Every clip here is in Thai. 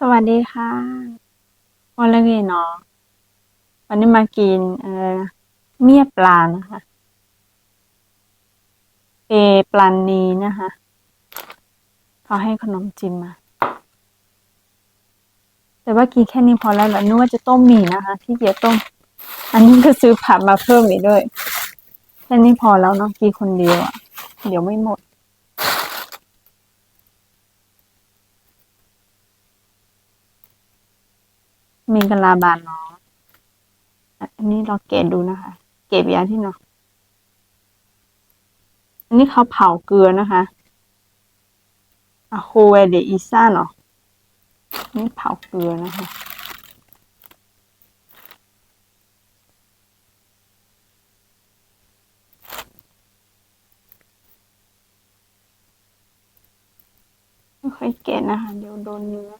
สวัสดีค่ะวันละกี่เนาะวันนี้มากินเอ่อเมี่ยปลานะคะเอปลานีนะคะเขาให้ขนมจีนมา แต่ว่ากินแค่นี้พอแล้วเหรอนึกว่าจะต้มหมี่นะคะที่เกียต้ม อันนี้ก็ซื้อผักมาเพิ่มอีกด้วย แค่นี้พอแล้วเนาะกินคนเดียวอะ่ะ เดี๋ยวไม่หมด มีกะลาบานเนาะอันนี้เราเกตดูนะคะ เก็บยาที่เนาะอันนี้เขาเผาเกลือนะคะอะโคเวเดอิซ่าเนาะนี่เผาเกลือนะคะไม่ค่อยเก็ตนะคะ เดี๋ยวโดนเนื้อ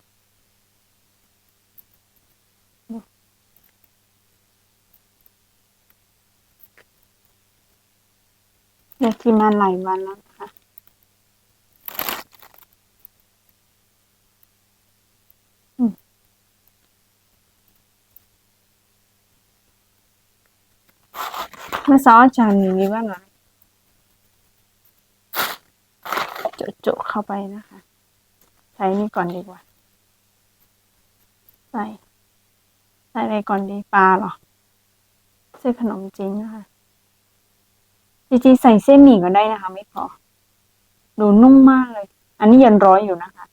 อยากกินมาหลายวันแล้วนะคะอืมเมื่อเช้าอจารย์มีว่าไงโจะๆเข้าไปนะคะ ใส่นี่ก่อนดีกว่า ใส่ ใส่อะไรก่อนดีปลาเหรอเส้นขนมจีนนะคะจริงๆใส่เส้นหมี่ก็ได้นะคะ ไม่พอ ดูนุ่มมากเลย อันนี้ยังร้อยอยู่นะคะ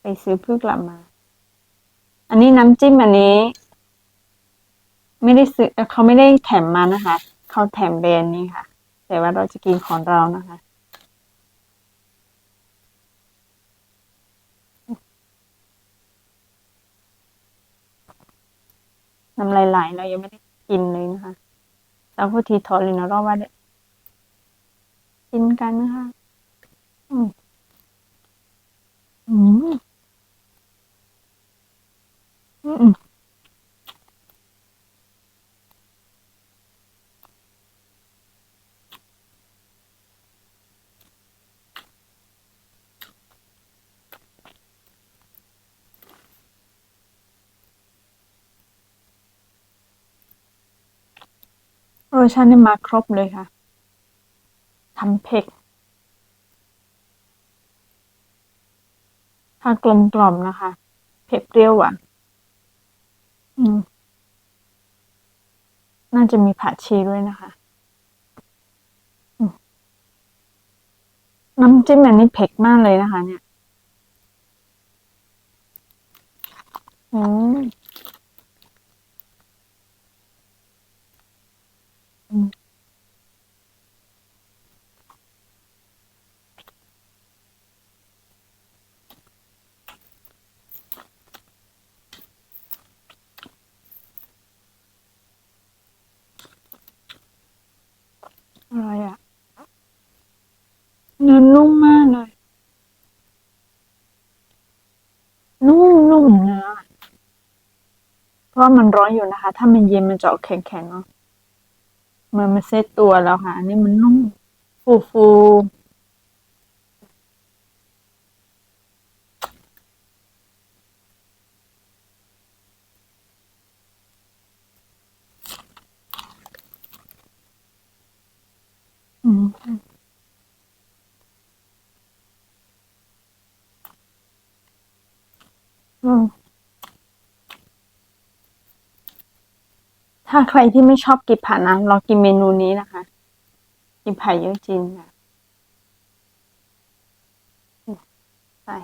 ไปซื้อเพิ่งกลับมา อันนี้น้ำจิ้มอันนี้ ไม่ได้ซื้อเอ่อเขาไม่ได้แถมมานะคะ เขาแถมแบรนด์นี้ค่ะ แต่ว่าเราจะกินของเรานะคะ น้ำลายไหลเรายังไม่ได้กินเลยนะคะเราพูดทีทอเลยนะรอบว่าได้กินกันนะคะ อืมอืมอืม รสชาตินี่มาครบเลยค่ะทำเผ็ดถ้ากลมกล่อมนะคะ เผ็ดเปรี้ยวหวานอืม น่าจะมีผักชีด้วยนะคะ น้ำจิ้มอันนี้เผ็ดมากเลยนะคะ เนี่ย อืม อะไรอะเนื้อนุ่มมากเลย นุ่มนุ่มเนื้อเพราะมันร้อนอยู่นะคะ ถ้ามันเย็นมันจะออกแข็งๆเนาะ มันไมาเซตตัวแล้วค่ะ อันนี้มันนุ่มฟูฟูอืมอืม ถ้าใครที่ไม่ชอบกินผักนะลองกินเมนูนี้นะคะ กินไผ่เยอะจรินค่ะอืมใช่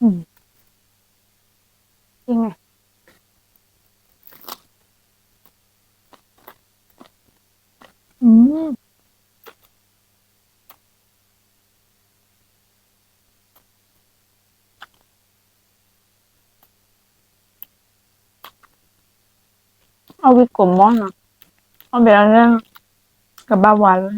อืมยังไง อืม เอาวิกลมมอนเนาะเอาแบบนั้นกับบาวานเลย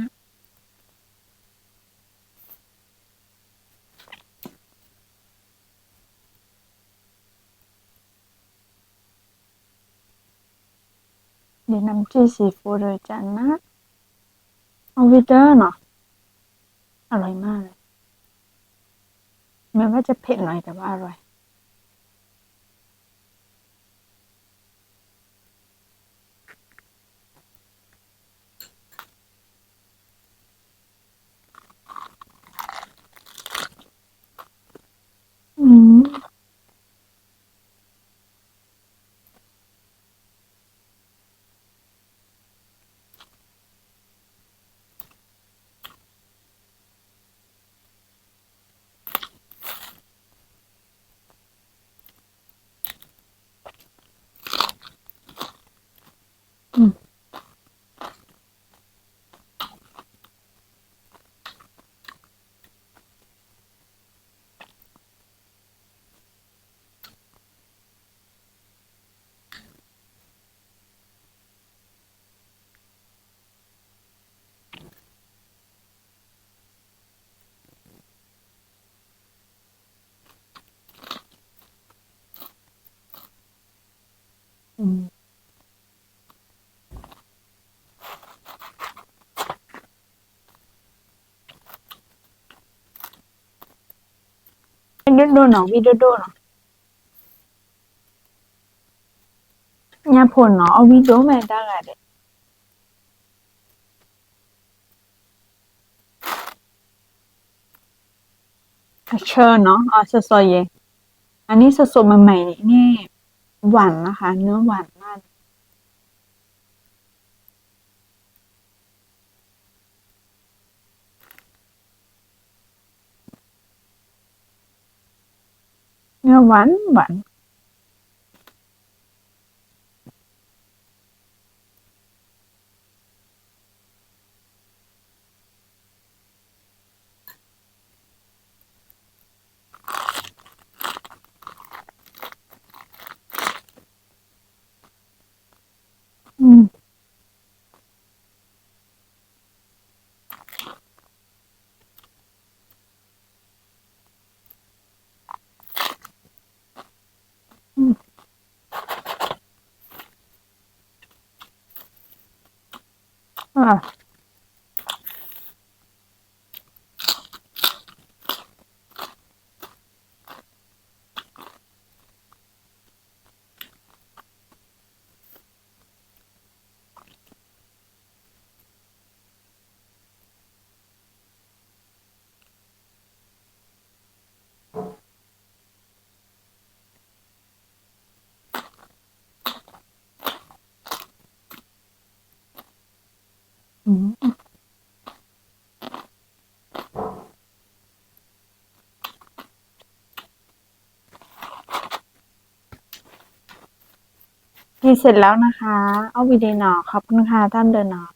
เดี๋ยวน้ำจิ้มซีฟู้ดเลยจ้ะนะ เอาวิเดอร์เนาะอร่อยมากเลยแม้ว่าจะเผ็ดหน่อยแต่ว่าอร่อย อืม อืมอืม vidodona, vidodona. Nhà phồn nó, ông video mẹ ta gà đấy. À chơ nó, à sơ sơ gì. อันนี้สดๆใหม่ๆนี่หวานนะคะ เนื้อหวาน มาก เนื้อหวานหวาน อืม อืม อ่ นเสร็จแล้วนะคะ เอาวิดีโอหนอขอบคุณค่ะท่านเดินหนอบ๊า